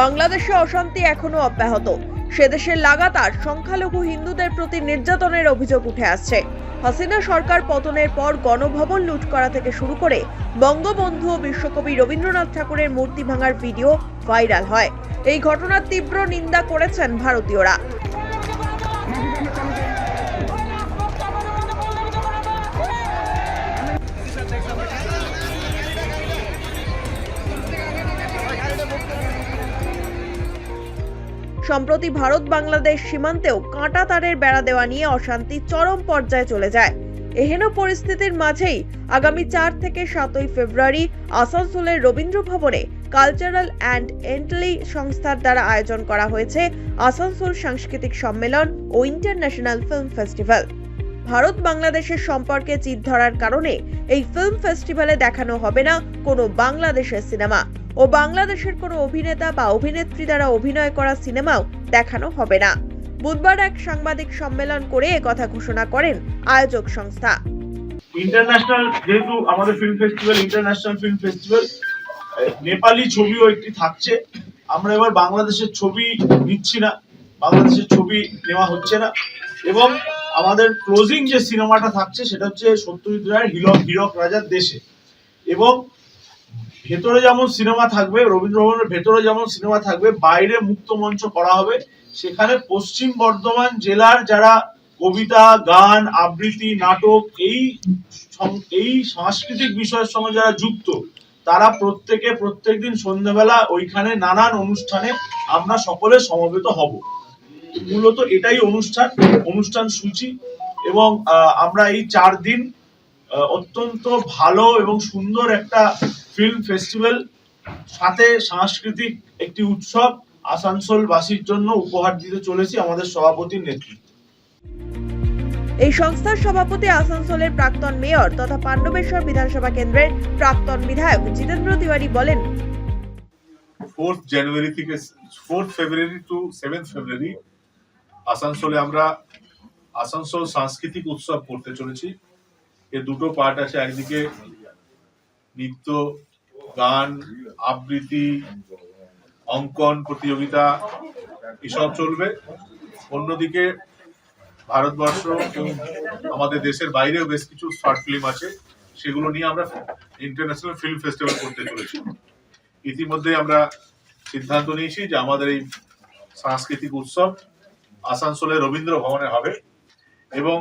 বাংলাদেশে অশান্তি এখনও অব্যাহত। সেদেশের লাগাতার সংখ্যালঘু হিন্দুদের প্রতি নির্যাতনের অভিযোগ উঠে আসছে। হাসিনা সরকার পতনের পর গণভবন লুট করা থেকে শুরু করে বঙ্গবন্ধু ও বিশ্বকবি রবীন্দ্রনাথ ঠাকুরের মূর্তি ভাঙার ভিডিও ভাইরাল হয়। এই ঘটনার তীব্র নিন্দা করেছেন ভারতীয়রা। সম্প্রতি ভারত বাংলাদেশ সীমান্তেও কাঁটা তারের বেড়া দেওয়া নিয়ে অশান্তি চরম পর্যায়ে চলে যায়। এহেন পরিস্থিতির মাঝেই আগামী চার থেকে সাতই ফেব্রুয়ারি আসানসোলের রবীন্দ্র ভবনে কালচারাল অ্যান্ড এন্টলি সংস্থার দ্বারা আয়োজন করা হয়েছে আসানসোল সাংস্কৃতিক সম্মেলন ও ইন্টারন্যাশনাল ফিল্ম ফেস্টিভ্যাল। ভারত বাংলাদেশের সম্পর্কে চিত ধরার কারণে এই ফিল্ম ফেস্টিভ্যালে দেখানো হবে না কোনো বাংলাদেশের সিনেমা। ও বাংলাদেশের কোনো অভিনেতা বা অভিনেত্রী দ্বারা অভিনয় করা সিনেমাও দেখানো হবে না। বুধবার এক সাংবাদিক সম্মেলন করে একথা ঘোষণা করেন আয়োজক সংস্থা। ইন্টারন্যাশনাল, যেহেতু আমাদের film festival international film festival Nepali ছবিও একটি থাকছে। আমরা এবার বাংলাদেশের ছবি নিচ্ছি না। বাংলাদেশের ছবি নেওয়া হচ্ছে না। এবং আমাদের ক্লোজিং যে সিনেমাটা থাকছে, সেটা হচ্ছে সত্যজিৎ রায়ের হিরক, হীরক রাজার দেশে। এবং ভেতরে যেমন সিনেমা থাকবে রবীন্দ্র ভবনের ভেতরে যেমন সিনেমা থাকবে, বাইরে মুক্ত মঞ্চ করা হবে, সেখানে পশ্চিম বর্ধমান জেলার যারা কবিতা, গান, আবৃত্তি, নাটক এই এই সাংস্কৃতিক বিষয়ের সঙ্গে যারা যুক্ত, তারা প্রত্যেকে প্রত্যেকদিন সন্ধ্যাবেলা ওইখানে নানান অনুষ্ঠানে আমরা সকলে সমবেত হব। মূলত এটাই অনুষ্ঠান অনুষ্ঠান সূচি এবং আমরা এই চার দিন অত্যন্ত ভালো এবং সুন্দর একটা ফিল্ম ফেস্টিভ্যাল সাথে সাংস্কৃতিক একটি উৎসব আসানসোলবাসীর জন্য উপহার দিতে চলেছি আমাদের সভাপতির নেতৃত্বে। এই সংস্থার সভাপতি আসানসোলের প্রাক্তন মেয়র তথা পাণ্ডবেশ্বর বিধানসভা কেন্দ্রের প্রাক্তন বিধায়ক জিতেন্দ্র তিওয়ারি বলেন ফোর্থ জানুয়ারি থেকে fourth February to seventh February আসানসোলে আমরা আসানসোল সাংস্কৃতিক উৎসব করতে চলেছি। এর দুটো পার্ট আছে একদিকে নৃত্য, গান, আবৃত্তি, অঙ্কন, প্রতিযোগিতা, এসব চলবে। অন্যদিকে ভারতবর্ষ এবং আমাদের দেশের বাইরেও বেশ কিছু শর্ট ফিল্ম আছে, সেগুলো নিয়ে আমরা ইন্টারন্যাশনাল ফিল্ম ফেস্টিভ্যাল করতে চলেছি। ইতিমধ্যে আমরা সিদ্ধান্ত নিয়েছি যে আমাদের এই সাংস্কৃতিক উৎসব আসানসোলের রবীন্দ্র ভবনে হবে এবং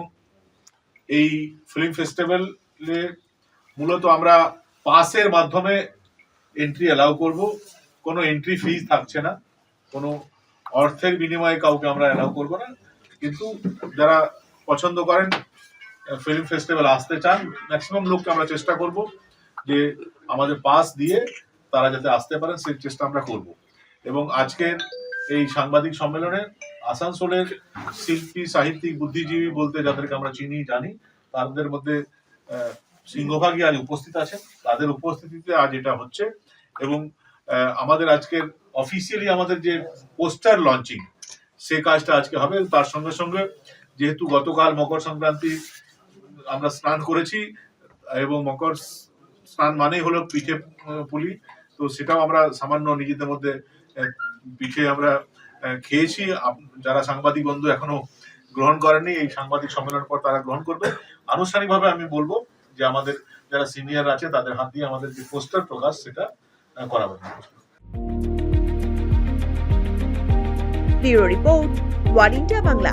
এই ফিল্ম ফেস্টিভ্যালে মূলত আমরা পাসের মাধ্যমে এন্ট্রি অ্যালাউ করব। কোনো এন্ট্রি ফিজ থাকছে না। কোনো অর্থের বিনিময়ে কাউকে আমরা অ্যালাউ করব না। কিন্তু যারা পছন্দ করেন ফিল্ম ফেস্টিভ্যাল আসতে চান ম্যাক্সিমাম লোককে আমরা চেষ্টা করব যে আমাদের পাস দিয়ে তারা যাতে আসতে পারেন, সেই চেষ্টা আমরা করব। এবং আজকের এই সাংবাদিক সম্মেলনে আসানসোলের শিল্পী, সাহিত্যিক, বুদ্ধিজীবী বলতে যাদেরকে আমরা চিনি, জানি, তাদের মধ্যে সিংহভাগই আজ উপস্থিত আছেন। তাদের উপস্থিতিতে আজ এটা হচ্ছে এবং আমাদের আজকের অফিসিয়ালি আমাদের যে পোস্টার লঞ্চিং সে কাজটা আজকে হবে। তার সঙ্গে সঙ্গে যেহেতু গতকাল মকর সংক্রান্তি আমরা স্নান করেছি এবং মকর স্নান মানেই হলো পিঠে পুলি। তো সেটাও আমরা সামান্য নিজেদের মধ্যে পিঠে আমরা খেয়েছি। যারা সাংবাদিক বন্ধু এখনও গ্রহণ করেনি এই সাংবাদিক সম্মেলনের পর তারা গ্রহণ করবে। আনুষ্ঠানিকভাবে আমি বলব যে আমাদের যারা সিনিয়র আছে, তাদের হাত দিয়ে আমাদের যে পোস্টার প্রকাশ, সেটা করাবেন ব্যুরো রিপোর্ট বাংলা।